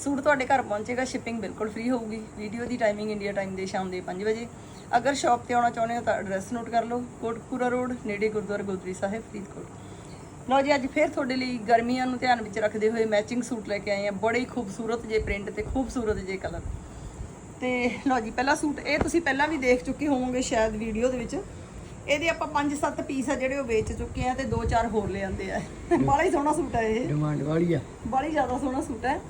Suit ਤੁਹਾਡੇ ਘਰ ਪਹੁੰਚੇਗਾ ਸ਼ਿਪਿੰਗ ਬਿਲਕੁਲ ਫ੍ਰੀ ਹੋਊਗੀ। ਵੀਡੀਓ ਦੀ ਟਾਈਮਿੰਗ ਇੰਡੀਆ ਟਾਈਮ ਦੇ ਸ਼ਾਮ ਦੇ 5 ਵਜੇ। ਅਗਰ ਸ਼ਾਪ ਤੇ ਆਉਣਾ ਚਾਹੁੰਦੇ ਹੋ ਤਾਂ ਐਡਰੈਸ ਨੋਟ ਕਰ ਲਓ ਕੋਟਕਪੂਰਾ ਰੋਡ ਨੇੜੇ ਗੁਰਦੁਆਰਾ ਗੋਦਰੀ ਸਾਹਿਬ ਫਰੀਦਕੋਟ। ਲਓ ਜੀ ਅੱਜ ਫੇਰ ਤੁਹਾਡੇ ਲਈ ਗਰਮੀਆਂ ਨੂੰ ਧਿਆਨ ਵਿੱਚ ਰੱਖਦੇ ਹੋਏ ਮੈਚਿੰਗ ਸੂਟ ਲੈ ਕੇ ਆਏ ਆ ਬੜੇ ਹੀ ਖੂਬਸੂਰਤ ਜੇ ਪ੍ਰਿੰਟ ਤੇ ਖੂਬਸੂਰਤ ਜੇ ਕਲਰ ਤੇ ਲਓ ਜੀ ਪਹਿਲਾ ਸੂਟ ਇਹ ਤੁਸੀਂ ਪਹਿਲਾਂ ਵੀ ਦੇਖ ਚੁੱਕੇ ਹੋਵੋਗੇ ਸ਼ਾਇਦ ਵੀਡੀਓ ਦੇ ਵਿੱਚ। ਇਹਦੇ ਆਪਾਂ 5-7 ਪੀਸ ਆ ਜਿਹੜੇ ਉਹ ਵੇਚ ਚੁੱਕੇ ਆ ਤੇ 2-4 ਹੋਰ ਲੈ ਆਂਦੇ ਆ। ਬੜਾ ਹੀ ਸੋਹਣਾ ਸੂਟ ਹੈ ਇਹ। ਡਿਮਾਂਡ ਵਾਲੀ ਆ। ਬੜੀ ਜ਼ਿਆਦਾ ਸੋਹਣਾ ਸੂਟ ਹੈ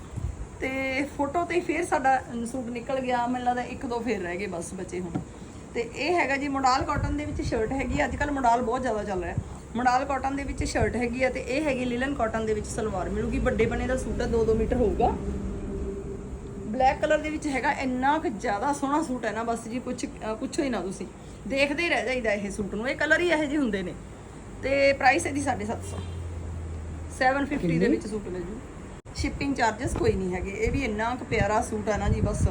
ਤੇ ਫੋਟੋ ਤੇ ਫੇਰ ਸਾਡਾ ਸੂਟ ਨਿਕਲ ਗਿਆ। ਮੈਨੂੰ ਲੱਗਦਾ ਇੱਕ ਦੋ ਫੇਰ ਰਹਿ ਗਏ ਬਸ ਬਚੇ ਹੁਣ। ਤੇ ਇਹ ਹੈਗਾ ਜੀ ਮੋਡਾਲ ਕਾਟਨ ਦੇ ਵਿੱਚ ਸ਼ਰਟ ਹੈਗੀ ਅੱਜ ਕੱਲ ਮੋਡਾਲ ਬਹੁਤ ਜ਼ਿਆਦਾ ਚੱਲ ਰਿਹਾ। ਮੋਡਾਲ ਕਾਟਨ ਦੇ ਵਿੱਚ ਸ਼ਰਟ ਹੈਗੀ ਆ ਤੇ ਇਹ ਹੈਗੀ ਲਿਲਨ ਕਾਟਨ ਦੇ ਵਿੱਚ ਸਲਵਾਰ। ਮਿਲੂਗੀ ਵੱਡੇ ਬਣੇ ਦਾ ਸੂਟ ਹੈ 2-2 ਮੀਟਰ ਹੋਊਗਾ। ਬਲੈਕ ਕਲਰ ਦੇ ਵਿੱਚ ਹੈਗਾ ਇੰਨਾ ਕੁ ਜ਼ਿਆਦਾ ਸੋਹਣਾ ਸੂਟ ਹੈ ਨਾ ਬਸ ਜੀ ਅਹ ਪੁੱਛੋ ਹੀ ਨਾ ਤੁਸੀਂ। ਦੇਖਦੇ ਹੀ ਰਹਿ ਜਾਈਦਾ ਇਹ ਸੂਟ ਨੂੰ। ਇਹ ਕਲਰ ਹੀ ਇਹੋ ਜਿਹੇ ਹੁੰਦੇ ਨੇ। ਤੇ ਪ੍ਰਾਈਸ ਇਹਦੀ 750 750 ਦੇ ਵਿੱਚ ਸੂਟ ਮਿਲ ਜੂ ਸ਼ਿਪਿੰਗ ਚਾਰजेस ਕੋਈ ਨਹੀਂ ਹੈਗੇ। ਇਹ ਵੀ ਇੰਨਾ ਕੁ ਪਿਆਰਾ ਸੂਟ ਹੈ ਨਾ ਜੀ ਬਸ।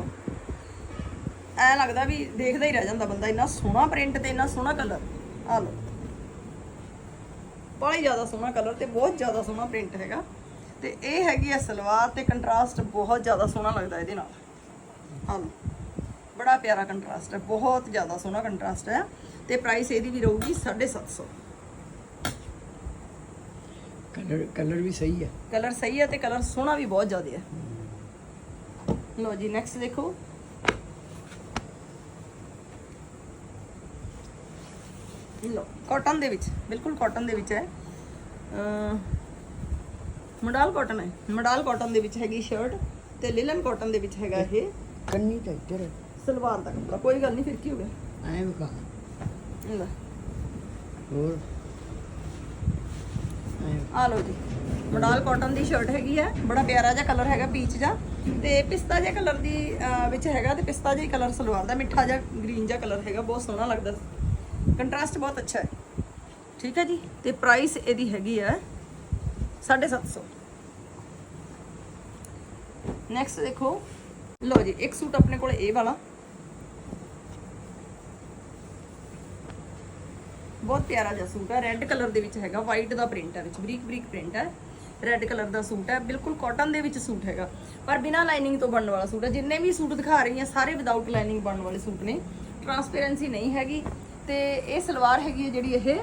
ਐ ਲੱਗਦਾ ਵੀ ਦੇਖਦਾ ਹੀ ਰਹਿ ਜਾਂਦਾ ਬੰਦਾ, ਇੰਨਾ ਸੋਹਣਾ ਪ੍ਰਿੰਟ ਤੇ ਇੰਨਾ ਸੋਹਣਾ ਕਲਰ ਆ ਲਓ। ਬੜਾ ਹੀ ਜ਼ਿਆਦਾ ਸੋਹਣਾ ਕਲਰ ਤੇ ਬਹੁਤ ਜ਼ਿਆਦਾ ਸੋਹਣਾ ਪ੍ਰਿੰਟ ਹੈਗਾ। ਤੇ ਇਹ ਹੈਗੀ ਹੈ ਸਲਵਾਰ ਤੇ ਕੰਟਰਾਸਟ ਬਹੁਤ ਜ਼ਿਆਦਾ ਸੋਹਣਾ ਲੱਗਦਾ ਇਹਦੇ ਨਾਲ। ਆ ਲਓ। ਬੜਾ ਪਿਆਰਾ ਕੰਟਰਾਸਟ ਹੈ, ਬਹੁਤ ਜ਼ਿਆਦਾ ਸੋਹਣਾ ਕੰਟਰਾਸਟ ਹੈ। ਤੇ ਪ੍ਰਾਈਸ ਇਹਦੀ ਵੀ ਰਹੂਗੀ 750 ਕਲਰ ਕਲਰ ਵੀ ਸਹੀ ਆ ਕਲਰ ਸਹੀ ਹੈ ਤੇ ਕਲਰ ਸੋਹਣਾ ਵੀ ਬਹੁਤ ਜ਼ਿਆਦਾ ਹੈ। ਲਓ ਜੀ ਨੈਕਸਟ ਦੇਖੋ। ਲਓ ਕਾਟਨ ਦੇ ਵਿੱਚ ਬਿਲਕੁਲ ਕਾਟਨ ਦੇ ਵਿੱਚ ਹੈ। ਅ ਮੋਡਲ ਕਾਟਨ ਹੈ। ਮੋਡਲ ਕਾਟਨ ਦੇ ਵਿੱਚ ਹੈਗੀ ਸ਼ਰਟ ਤੇ ਲਿਲਨ ਕਾਟਨ ਦੇ ਵਿੱਚ ਹੈਗਾ ਇਹ। ਕੰਨੀ ਤਾਂ ਇੱਧਰ ਸਲਵਾਰ ਦਾ ਕੱਪੜਾ ਕੋਈ ਗੱਲ ਨਹੀਂ ਫਿਰ ਕੀ ਹੋ ਗਿਆ? ਐਂ ਵਿਖਾ ਲੈ। ਹੋਰ? ਆ ਲਓ ਜੀ। ਮੋਡਲ ਕਾਟਨ ਦੀ ਸ਼ਰਟ ਹੈਗੀ ਹੈ ਬੜਾ ਪਿਆਰਾ ਜਿਹਾ ਕਲਰ ਹੈਗਾ ਪੀਚ ਜਿਹਾ। ਤੇ ਪਿਸਤਾ ਜਿਹਾ ਕਲਰ ਦੀ ਵਿੱਚ ਹੈਗਾ ਤੇ ਪਿਸਤਾ ਜਿਹਾ ਕਲਰ ਸਲਵਾਰ ਦਾ, ਮਿੱਠਾ ਜਿਹਾ ਗ੍ਰੀਨ ਜਿਹਾ ਕਲਰ ਹੈਗਾ, ਬਹੁਤ ਸੋਹਣਾ ਲੱਗਦਾ। ਕੰਟਰਾਸਟ ਬਹੁਤ ਅੱਛਾ ਹੈ। ਠੀਕ ਹੈ ਜੀ? ਤੇ ਪ੍ਰਾਈਸ ਇਹਦੀ ਹੈਗੀ ਹੈ 750 ਨੈਕਸਟ ਦੇਖੋ। ਲਓ ਜੀ, ਇੱਕ ਸੂਟ ਆਪਣੇ ਕੋਲ ਇਹ ਵਾਲਾ। ਬਹੁਤ ਪਿਆਰਾ ਜਿਹਾ ਸੂਟ ਹੈ। ਰੈੱਡ ਕਲਰ ਦੇ ਵਿੱਚ ਹੈਗਾ ਵਾਈਟ ਦਾ ਪ੍ਰਿੰਟ ਹੈ ਵਿੱਚ, ਬਰੀਕ ਬਰੀਕ ਪ੍ਰਿੰਟ ਹੈ। ਰੈੱਡ ਕਲਰ ਦਾ ਸੂਟ ਹੈ, ਬਿਲਕੁਲ ਕਾਟਨ ਦੇ ਵਿੱਚ ਸੂਟ ਹੈਗਾ। ਪਰ ਬਿਨਾ ਲਾਈਨਿੰਗ ਤੋਂ ਬਣਨ ਵਾਲਾ ਸੂਟ ਹੈ। ਜਿੰਨੇ ਵੀ ਸੂਟ ਦਿਖਾ ਰਹੀ ਹਾਂ, ਸਾਰੇ ਵਿਦਆਊਟ ਲਾਈਨਿੰਗ ਬਣਨ ਵਾਲੇ ਸੂਟ ਨੇ। ਟਰਾਂਸਪੇਰੈਂਸੀ ਨਹੀਂ ਹੈਗੀ ਤੇ ਇਹ ਸਲਵਾਰ ਹੈਗੀ ਹੈ ਜਿਹੜੀ ਇਹ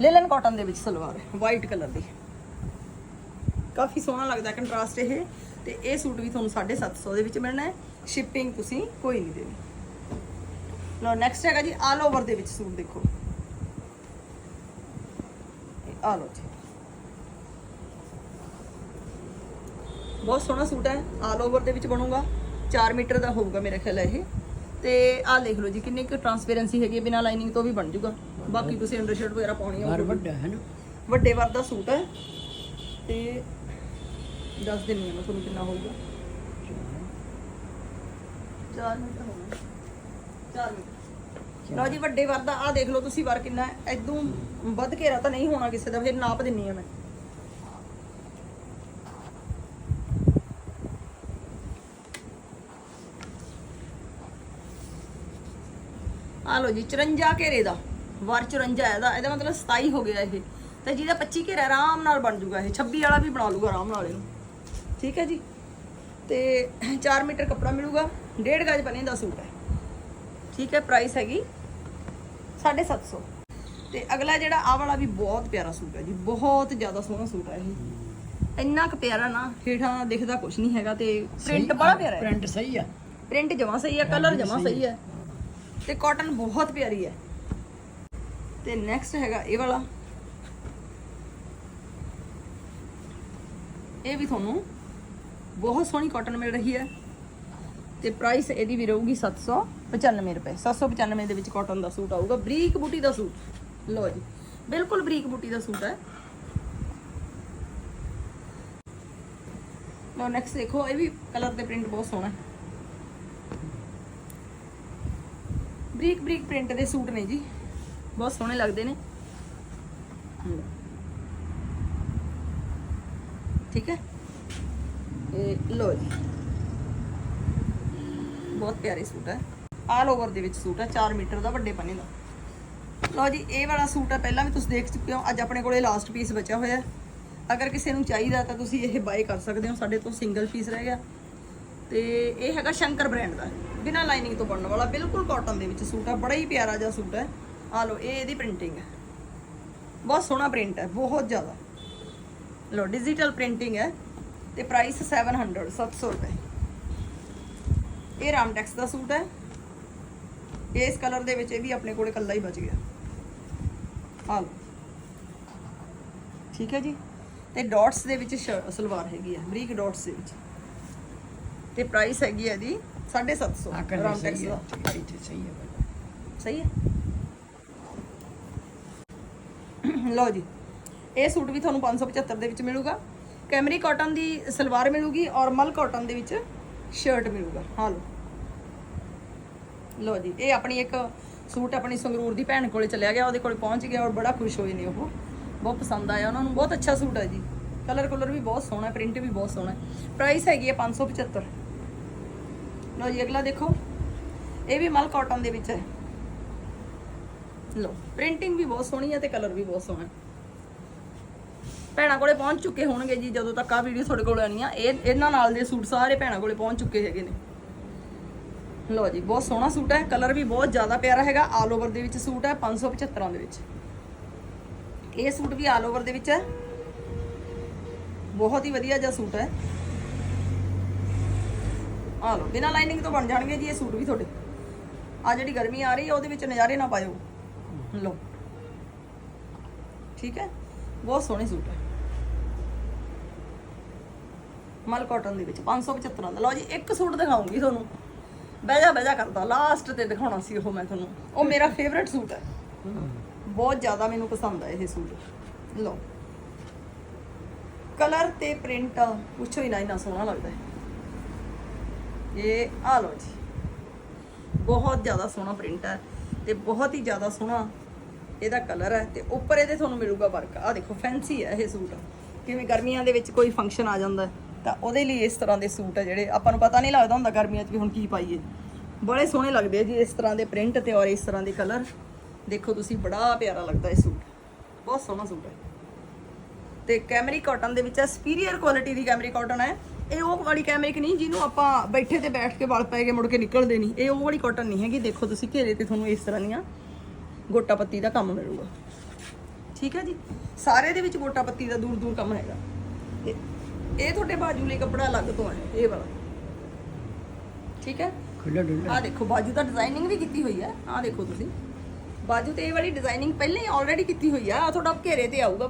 ਲੇਲਨ ਕਾਟਨ ਦੇ ਵਿੱਚ ਸਲਵਾਰ ਹੈ ਵਾਈਟ ਕਲਰ ਦੀ। ਕਾਫੀ ਸੋਹਣਾ ਲੱਗਦਾ ਕੰਟਰਾਸਟ ਇਹ ਤੇ ਇਹ ਸੂਟ ਵੀ ਤੁਹਾਨੂੰ 750 ਦੇ ਵਿੱਚ ਮਿਲਣਾ ਹੈ। ਸ਼ਿਪਿੰਗ ਤੁਸੀਂ ਕੋਈ ਨਹੀਂ ਦੇਣੀ। ਲੋ ਨੈਕਸਟ ਹੈਗਾ ਜੀ ਆਲ ਓਵਰ ਦੇ ਵਿੱਚ ਸੂਟ ਦੇਖੋ। ਇਹ ਆ ਲੋ ਜੀ। ਬਹੁਤ ਸੋਹਣਾ ਸੂਟ ਹੈ ਆਲ ਓਵਰ ਦੇ ਵਿੱਚ ਬਣੂਗਾ। 4 ਮੀਟਰ ਦਾ ਹੋਊਗਾ ਮੇਰਾ ਖਿਆਲ ਹੈ ਇਹ। ਤੇ ਆਹ ਦੇਖ ਲਓ ਜੀ ਕਿੰਨੀ ਕੁ ਟਰਾਂਸਪੇਰੈਂਸੀ ਹੈਗੀ ਹੈ ਬਿਨਾ ਲਾਈਨਿੰਗ ਤੋਂ ਵੀ ਬਣ ਜੂਗਾ। ਬਾਕੀ ਤੁਸੀਂ ਅੰਡਰਸ਼ਰਟ ਵਗੈਰਾ ਪਾਉਣੀ ਹੋਊਗੀ ਵੱਡਾ ਹੈ ਨਾ। ਵੱਡੇ ਵਰ ਦਾ ਸੂਟ ਹੈ। ਤੇ ਦੱਸ ਦਿੰਨੀ ਆ ਮੈਂ ਤੁਹਾਨੂੰ ਕਿੰਨਾ ਹੋਊਗਾ। 4 ਮੀਟਰ ਹੋਊਗਾ। 4 ਮੀਟਰ ਲਓ ਜੀ, ਵੱਡੇ ਵਰ ਦਾ, ਆਹ ਦੇਖ ਲਓ ਤੁਸੀਂ ਵਰ ਕਿੰਨਾ ਹੈ। ਐਦੋਂ ਵੱਧ ਘੇਰਾ ਤਾਂ ਨਹੀਂ ਹੋਣਾ ਕਿਸੇ ਦਾ ਫਿਰ ਨਾਪ ਦਿੰਨੀ ਆ ਮੈਂ। ਆ ਲਓ ਜੀ 54 ਘੇਰੇ ਦਾ, ਵਰ 54 ਹੈ ਇਹਦਾ। ਇਹਦਾ ਮਤਲਬ 27 ਹੋ ਗਿਆ ਇਹ। ਤੇ ਜਿਹਦਾ 25 ਘੇਰਾ ਆਰਾਮ ਨਾਲ ਬਣ ਜੂਗਾ ਇਹ। 26 ਵਾਲਾ ਵੀ ਬਣਾ ਲੂਗਾ ਆਰਾਮ ਨਾਲ ਇਹਨੂੰ। ਠੀਕ ਹੈ ਜੀ? ਤੇ 4 ਮੀਟਰ ਕੱਪੜਾ ਮਿਲੂਗਾ। 1.5 ਗਜ ਬਣੇ ਦਾ ਸੂਟ ਹੈ। ਠੀਕ ਹੈ ਪ੍ਰਾਈਸ ਹੈਗੀ 750 ਤੇ ਅਗਲਾ ਜਿਹੜਾ ਆਹ ਵਾਲਾ ਵੀ ਬਹੁਤ ਪਿਆਰਾ ਸੂਟ ਹੈ ਜੀ ਬਹੁਤ ਜ਼ਿਆਦਾ ਸੋਹਣਾ ਸੂਟ ਹੈ ਇਹ। ਇੰਨਾ ਕੁ ਪਿਆਰਾ ਨਾ ਹੇਠਾਂ ਦਿਖਦਾ ਕੁਝ ਨਹੀਂ ਹੈਗਾ ਤੇ ਪ੍ਰਿੰਟ ਬੜਾ ਪਿਆਰਾ ਹੈ। ਪ੍ਰਿੰਟ ਸਹੀ ਆ। ਪ੍ਰਿੰਟ ਜਮਾ ਸਹੀ ਹੈ ਕਲਰ ਜਮਾ ਸਹੀ ਹੈ ਤੇ ਕਾਟਨ ਬਹੁਤ ਪਿਆਰੀ ਹੈ। ਤੇ ਨੈਕਸਟ ਹੈਗਾ ਇਹ ਵਾਲਾ। ਇਹ ਵੀ ਤੁਹਾਨੂੰ ਬਹੁਤ ਸੋਹਣੀ ਕਾਟਨ ਮਿਲ ਰਹੀ ਹੈ। ਤੇ ਪ੍ਰਾਈਸ ਇਹਦੀ ਵੀ ਰਹੂਗੀ 795 ਰੁਪਏ 795 ਦੇ ਵਿੱਚ ਕਾਟਨ ਦਾ ਸੂਟ ਆਊਗਾ, ਬਰੀਕ ਬੂਟੀ ਦਾ ਸੂਟ। ਲਓ ਜੀ, ਬਿਲਕੁਲ ਬਰੀਕ ਬੂਟੀ ਦਾ ਸੂਟ ਹੈ। ਲੋ ਨੈਕਸਟ ਦੇਖੋ, ਇਹ ਵੀ ਕਲਰ ਤੇ ਪ੍ਰਿੰਟ ਬਹੁਤ ਸੋਹਣਾ ਬਰੀਕ ਬਰੀਕ ਪ੍ਰਿੰਟ ਦੇ ਸੂਟ ਨੇ ਜੀ, ਬਹੁਤ ਸੋਹਣੇ ਲੱਗਦੇ ਨੇ। ਠੀਕ ਹੈ? ਇਹ ਲੋ ਜੀ, ਬਹੁਤ ਪਿਆਰੇ ਸੂਟ ਹੈ। ਆਲ ਓਵਰ ਦੇ ਵਿੱਚ ਸੂਟ ਹੈ 4 ਮੀਟਰ ਦਾ ਵੱਡੇ ਪੰਨੇ ਦਾ। ਲਓ ਜੀ, ਇਹ ਵਾਲਾ ਸੂਟ ਹੈ ਪਹਿਲਾਂ ਵੀ ਤੁਸੀਂ ਦੇਖ ਚੁੱਕੇ ਹੋ, ਅੱਜ ਆਪਣੇ ਕੋਲੇ ਲਾਸਟ ਪੀਸ ਬਚਿਆ ਹੋਇਆ ਅਗਰ ਕਿਸੇ ਨੂੰ ਚਾਹੀਦਾ ਤਾਂ ਤੁਸੀਂ ਇਹ ਬਾਏ ਕਰ ਸਕਦੇ ਹੋ, ਸਾਡੇ ਤੋਂ ਸਿੰਗਲ ਪੀਸ ਰਹਿ ਗਿਆ। ਤੇ ਇਹ ਹੈਗਾ ਸ਼ੰਕਰ ਬ੍ਰਾਂਡ ਦਾ। ਬਿਨਾਂ ਲਾਈਨਿੰਗ ਤੋਂ ਬਣਨ ਵਾਲਾ, ਬਿਲਕੁਲ ਕਾਟਨ ਦੇ ਵਿੱਚ ਸੂਟ ਹੈ ਬੜਾ ਹੀ ਪਿਆਰਾ ਜਿਹਾ ਸੂਟ ਹੈ। ਆ ਲਓ, ਇਹ ਇਹਦੀ ਪ੍ਰਿੰਟਿੰਗ ਹੈ। ਬਹੁਤ ਸੋਹਣਾ ਪ੍ਰਿੰਟ ਹੈ, ਬਹੁਤ ਜ਼ਿਆਦਾ। ਲੋ ਡਿਜੀਟਲ ਪ੍ਰਿੰਟਿੰਗ ਹੈ ਤੇ ਪ੍ਰਾਈਸ 700 700 ਰੁਪਏ। ਇਹ ਰਾਮਟੈਕਸ ਦਾ ਸੂਟ ਹੈ। ਇਸ ਕਲਰ ਦੇ ਵਿੱਚ ਇਹ ਵੀ ਆਪਣੇ ਕੋਲੇ ਕੱਲਾ ਹੀ ਬਚ ਗਿਆ। ਆ ਲਓ। ਠੀਕ ਹੈ ਜੀ? ਤੇ ਡਾਟਸ ਦੇ ਵਿੱਚ ਸਲਵਾਰ ਹੈਗੀ ਆ ਬਰੀਕ ਡਾਟਸ ਦੇ ਵਿੱਚ। ਤੇ ਪ੍ਰਾਈਸ ਹੈਗੀ ਹੈ ਦੀ 750 ਆ ਕਲਰ ਰਾਮਟੈਕਸ ਸਹੀ ਦਾ। ਸਹੀ ਹੈ। ਸਹੀ ਹੈ? ਲਓ ਜੀ ਇਹ ਸੂਟ ਵੀ ਤੁਹਾਨੂੰ 575 ਦੇ ਵਿੱਚ ਮਿਲੂਗਾ। ਕੈਮਰੀ ਕਾਟਨ ਦੀ ਸਲਵਾਰ ਮਿਲੂਗੀ ਔਰ ਮਲ ਕਾਟਨ ਦੇ ਵਿੱਚ ਸ਼ਰਟ ਮਿਲੂਗਾ। ਹਾਂ ਲਓ। ਲਓ ਜੀ, ਇਹ ਆਪਣੀ ਇੱਕ ਸੂਟ ਆਪਣੀ ਸੰਗਰੂਰ ਦੀ ਭੈਣ ਕੋਲੇ ਚਲਿਆ ਗਿਆ, ਉਹਦੇ ਕੋਲੇ ਪਹੁੰਚ ਗਿਆ ਔਰ ਬੜਾ ਖੁਸ਼ ਹੋਏ ਨੇ ਉਹ। ਬਹੁਤ ਪਸੰਦ ਆਇਆ ਉਹਨਾਂ ਨੂੰ, ਬਹੁਤ ਅੱਛਾ ਸੂਟ ਹੈ ਜੀ। ਕਲਰ ਕਲਰ ਵੀ ਬਹੁਤ ਸੋਹਣਾ ਹੈ ਪ੍ਰਿੰਟ ਵੀ ਬਹੁਤ ਸੋਹਣਾ। ਹੈ ਪ੍ਰਾਈਸ ਹੈਗੀ ਹੈ 575 ਲਓ ਜੀ, ਅਗਲਾ ਦੇਖੋ। ਇਹ ਵੀ ਮਲ ਕਾਟਨ ਦੇ ਵਿੱਚ ਹੈ। ਲੋ ਪ੍ਰਿੰਟਿੰਗ ਵੀ ਬਹੁਤ ਸੋਹਣੀ ਹੈ ਤੇ ਕਲਰ ਵੀ ਬਹੁਤ ਸੋਹਣਾ ਹੈ। ਭੈਣਾਂ ਕੋਲੇ ਪਹੁੰਚ ਚੁੱਕੇ ਹੋਣਗੇ ਜੀ, ਜਦੋਂ ਤੱਕ ਆ ਵੀਡੀਓ ਤੁਹਾਡੇ ਕੋਲ ਆਣੀ ਆ। ਇਹ ਇਹਨਾਂ ਨਾਲ ਦੇ ਸੂਟ ਸਾਰੇ ਭੈਣਾਂ ਕੋਲੇ ਪਹੁੰਚ ਚੁੱਕੇ ਹੈਗੇ ਨੇ। ਲੋ ਜੀ, ਬਹੁਤ ਸੋਹਣਾ ਸੂਟ ਹੈ, ਕਲਰ ਵੀ ਬਹੁਤ ਜ਼ਿਆਦਾ ਪਿਆਰਾ ਹੈਗਾ ਆਲ ਓਵਰ ਦੇ ਵਿੱਚ ਸੂਟ ਹੈ 575 ਦੇ ਵਿੱਚ। ਇਹ ਸੂਟ ਵੀ ਆਲ ਓਵਰ ਦੇ ਵਿੱਚ ਹੈ। ਬਹੁਤ ਹੀ ਵਧੀਆ ਜਿਹਾ ਸੂਟ ਹੈ। ਆ ਲੋ ਬਿਨਾਂ ਲਾਈਨਿੰਗ ਤੋਂ ਬਣ ਜਾਣਗੇ ਜੀ ਇਹ ਸੂਟ ਵੀ ਤੁਹਾਡੇ। ਆ ਜਿਹੜੀ ਗਰਮੀ ਆ ਰਹੀ ਹੈ, ਉਹਦੇ ਵਿੱਚ ਨਜ਼ਾਰੇ ਨਾ ਪਾਇਓ। ਲੋ ਠੀਕ ਹੈ, ਬਹੁਤ ਸੋਹਣੇ ਸੂਟ ਹੈ। ਮਲ ਕਾਟਨ ਦੇ ਵਿੱਚ 575 ਦਾ। ਲਓ ਜੀ, ਇੱਕ ਸੂਟ ਦਿਖਾਉਂਗੀ ਤੁਹਾਨੂੰ। ਬਹਿ ਜਾ ਬਹਿ ਜਾ ਕਰਦਾ। ਲਾਸਟ ਤੇ ਦਿਖਾਉਣਾ ਸੀ ਉਹ ਮੈਂ ਤੁਹਾਨੂੰ। ਉਹ ਮੇਰਾ ਫੇਵਰਿਟ ਸੂਟ ਹੈ। ਬਹੁਤ ਜ਼ਿਆਦਾ ਮੈਨੂੰ ਪਸੰਦ ਆ ਇਹ ਸੂਟ। ਲਓ। ਕਲਰ ਤੇ ਪ੍ਰਿੰਟ ਪੁੱਛੋ ਹੀ ਨਾ ਇੰਨਾ ਸੋਹਣਾ ਲੱਗਦਾ ਹੈ। ਇਹ ਆ ਲਓ ਜੀ। ਬਹੁਤ ਜ਼ਿਆਦਾ ਸੋਹਣਾ ਪ੍ਰਿੰਟ ਹੈ ਤੇ ਬਹੁਤ ਹੀ ਜ਼ਿਆਦਾ ਸੋਹਣਾ ਇਹਦਾ ਕਲਰ ਹੈ ਤੇ ਉੱਪਰ ਇਹਦੇ ਤੁਹਾਨੂੰ ਮਿਲੂਗਾ ਵਰਕ ਆ ਦੇਖੋ ਫੈਂਸੀ ਹੈ ਇਹ ਸੂਟ। ਕਿਵੇਂ ਗਰਮੀਆਂ ਦੇ ਵਿੱਚ ਕੋਈ ਫੰਕਸ਼ਨ ਆ ਜਾਂਦਾ ਹੈ, ਤਾਂ ਉਹਦੇ ਲਈ ਇਸ ਤਰ੍ਹਾਂ ਦੇ ਸੂਟ ਹੈ ਜਿਹੜੇ ਆਪਾਂ ਨੂੰ ਪਤਾ ਨਹੀਂ ਲੱਗਦਾ ਹੁੰਦਾ ਗਰਮੀਆਂ 'ਚ ਵੀ ਹੁਣ ਕੀ ਪਾਈਏ। ਬੜੇ ਸੋਹਣੇ ਲੱਗਦੇ ਆ ਜੀ ਇਸ ਤਰ੍ਹਾਂ ਦੇ ਪ੍ਰਿੰਟ ਤੇ ਔਰ ਇਸ ਤਰ੍ਹਾਂ ਦੇ ਕਲਰ। ਦੇਖੋ ਤੁਸੀਂ, ਬੜਾ ਪਿਆਰਾ ਲੱਗਦਾ ਇਹ ਸੂਟ। ਬਹੁਤ ਸੋਹਣਾ ਸੂਟ ਹੈ ਤੇ ਕੈਮਰੀ ਕਾਟਨ ਦੇ ਵਿੱਚ ਹੈ ਸੁਪੀਰੀਅਰ ਕੁਆਲਿਟੀ ਦੀ ਕੈਮਰੀ ਕਾਟਨ ਹੈ ਇਹ ਉਹ ਵਾਲੀ ਕੈਮਰਿਕ ਨਹੀਂ ਜਿਹਨੂੰ ਆਪਾਂ ਬੈਠੇ ਤੇ ਬੈਠ ਕੇ ਵਲ ਪੈ ਕੇ ਮੁੜ ਕੇ ਨਿਕਲਦੇ ਨਹੀਂ। ਇਹ ਉਹ ਵਾਲੀ ਕਾਟਨ ਨਹੀਂ ਹੈਗੀ। ਦੇਖੋ ਤੁਸੀਂ, ਘੇਰੇ ਤੇ ਤੁਹਾਨੂੰ ਇਸ ਤਰ੍ਹਾਂ ਦੀਆਂ ਗੋਟਾ ਪੱਤੀ ਦਾ ਕੰਮ ਮਿਲੂਗਾ। ਠੀਕ ਹੈ ਜੀ? ਸਾਰੇ ਦੇ ਵਿੱਚ ਗੋਟਾ ਪੱਤੀ ਦਾ ਦੂਰ ਦੂਰ ਕੰਮ ਹੈਗਾ। ਤੇ ਇਹ ਤੁਹਾਡੇ ਬਾਜੂ ਲਈ ਕੱਪੜਾ ਅਲੱਗ ਤੋਂ ਹੈ ਇਹ ਵਾਲਾ। ਠੀਕ ਹੈ? ਖੁੱਲਾ ਡੁੱਲਾ ਆ ਦੇਖੋ ਬਾਜੂ ਦਾ ਡਿਜ਼ਾਈਨਿੰਗ ਵੀ ਕੀਤੀ ਹੋਈ ਹੈ। ਆ ਦੇਖੋ ਤੁਸੀਂ। ਬਾਜੂ ਤੇ ਇਹ ਵਾਲੀ ਡਿਜ਼ਾਈਨਿੰਗ ਪਹਿਲਾਂ ਹੀ ਆਲਰੇਡੀ ਕੀਤੀ ਹੋਈ ਆ ਆ ਤੁਹਾਡਾ ਘੇਰੇ ਤੇ ਆਊਗਾ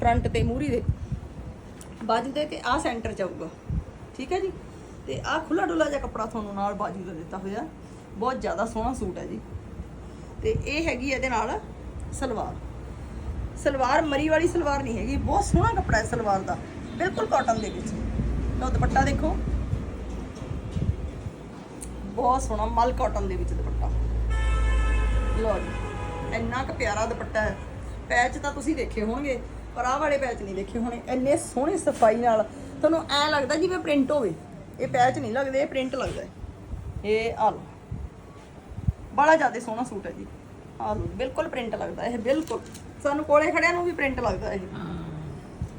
ਫਰੰਟ ਤੇ ਮੂਰੀ ਦੇ। ਬਾਜੂ ਦੇ ਤੇ ਆ ਸੈਂਟਰ ਚ ਆਊਗਾ। ਠੀਕ ਹੈ ਜੀ? ਤੇ ਆ ਖੁੱਲਾ ਡੁੱਲਾ ਜਿਹਾ ਕੱਪੜਾ ਤੁਹਾਨੂੰ ਨਾਲ ਬਾਜੂ ਦਾ ਦਿੱਤਾ ਹੋਇਆ। ਬਹੁਤ ਜ਼ਿਆਦਾ ਸੋਹਣਾ ਸੂਟ ਹੈ ਜੀ। ਤੇ ਇਹ ਹੈਗੀ ਇਹਦੇ ਨਾਲ ਸਲਵਾਰ। ਸਲਵਾਰ ਮਰੀ ਵਾਲੀ ਸਲਵਾਰ ਨਹੀਂ ਹੈਗੀ। ਬਹੁਤ ਸੋਹਣਾ ਕੱਪੜਾ ਹੈ ਸਲਵਾਰ ਦਾ। ਬਿਲਕੁਲ ਕਾਟਨ ਦੇ ਵਿੱਚ। ਲਓ ਦੁਪੱਟਾ ਦੇਖੋ। ਬਹੁਤ ਸੋਹਣਾ ਮਲ ਕਾਟਨ ਦੇ ਵਿੱਚ ਦੁਪੱਟਾ। ਲਓ ਜੀ, ਇੰਨਾ ਕੁ ਪਿਆਰਾ ਦੁਪੱਟਾ ਹੈ। ਪੈਚ ਤਾਂ ਤੁਸੀਂ ਦੇਖੇ ਹੋਣਗੇ, ਪਰ ਆਹ ਵਾਲੇ ਪੈਚ ਨਹੀਂ ਦੇਖੇ ਹੋਣੇ। ਇੰਨੇ ਸੋਹਣੇ ਸਫ਼ਾਈ ਨਾਲ। ਤੁਹਾਨੂੰ ਐ ਲੱਗਦਾ ਜਿਵੇਂ ਪ੍ਰਿੰਟ ਹੋਵੇ। ਇਹ ਪੈਚ ਨਹੀਂ ਲੱਗਦੇ, ਇਹ ਪ੍ਰਿੰਟ ਲੱਗਦਾ ਇਹ ਆ ਲਓ। ਬੜਾ ਜ਼ਿਆਦਾ ਸੋਹਣਾ ਸੂਟ ਹੈ ਜੀ। ਆ ਲਓ, ਬਿਲਕੁਲ ਪ੍ਰਿੰਟ ਲੱਗਦਾ ਇਹ, ਬਿਲਕੁਲ। ਸਾਨੂੰ ਕੋਲੇ ਖੜਿਆਂ ਨੂੰ ਵੀ ਪ੍ਰਿੰਟ ਲੱਗਦਾ ਇਹ।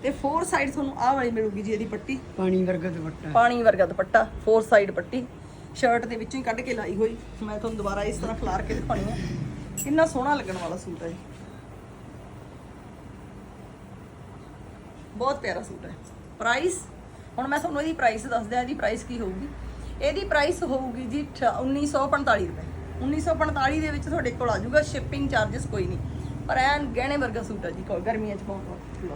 ਤੇ ਫੋਰ ਸਾਈਡ ਤੁਹਾਨੂੰ ਆਹ ਵਾਲੀ ਮਿਲੂਗੀ ਜੀ ਇਹਦੀ ਪੱਟੀ। ਪਾਣੀ ਵਰਗਾ ਦੁਪੱਟਾ। ਪਾਣੀ ਵਰਗਾ ਦੁਪੱਟਾ ਫੋਰ ਸਾਈਡ ਪੱਟੀ। ਸ਼ਰਟ ਦੇ ਵਿੱਚੋਂ ਹੀ ਕੱਢ ਕੇ ਲਾਈ ਹੋਈ। ਮੈਂ ਤੁਹਾਨੂੰ ਦੁਬਾਰਾ ਇਸ ਤਰ੍ਹਾਂ ਖਿਲਾਰ ਕੇ ਦਿਖਾਉਣੀ ਹੈ ਕਿੰਨਾ ਸੋਹਣਾ ਲੱਗਣ ਵਾਲਾ ਸੂਟ ਹੈ ਇਹ। ਬਹੁਤ ਪਿਆਰਾ ਸੂਟ ਹੈ ਪ੍ਰਾਈਸ ਹੁਣ ਮੈਂ ਤੁਹਾਨੂੰ ਇਹਦੀ ਪ੍ਰਾਈਸ ਦੱਸ ਦਿਆਂ ਇਹਦੀ ਪ੍ਰਾਈਸ ਕੀ ਹੋਊਗੀ। ਇਹਦੀ ਪ੍ਰਾਈਸ ਹੋਊਗੀ ਜੀ ਅਠ- 1945 ਰੁਪਏ। 1945 ਦੇ ਵਿੱਚ ਤੁਹਾਡੇ ਕੋਲ ਆ ਜਾਊਗਾ ਸ਼ਿਪਿੰਗ ਚਾਰजेस ਕੋਈ ਨਹੀਂ। ਪਰ ਐਨ ਗਹਿਣੇ ਵਰਗਾ ਸੂਟ ਹੈ ਜੀ ਕੋਈ ਗਰਮੀਆਂ 'ਚ ਪਾਉਣ ਵਾਲਾ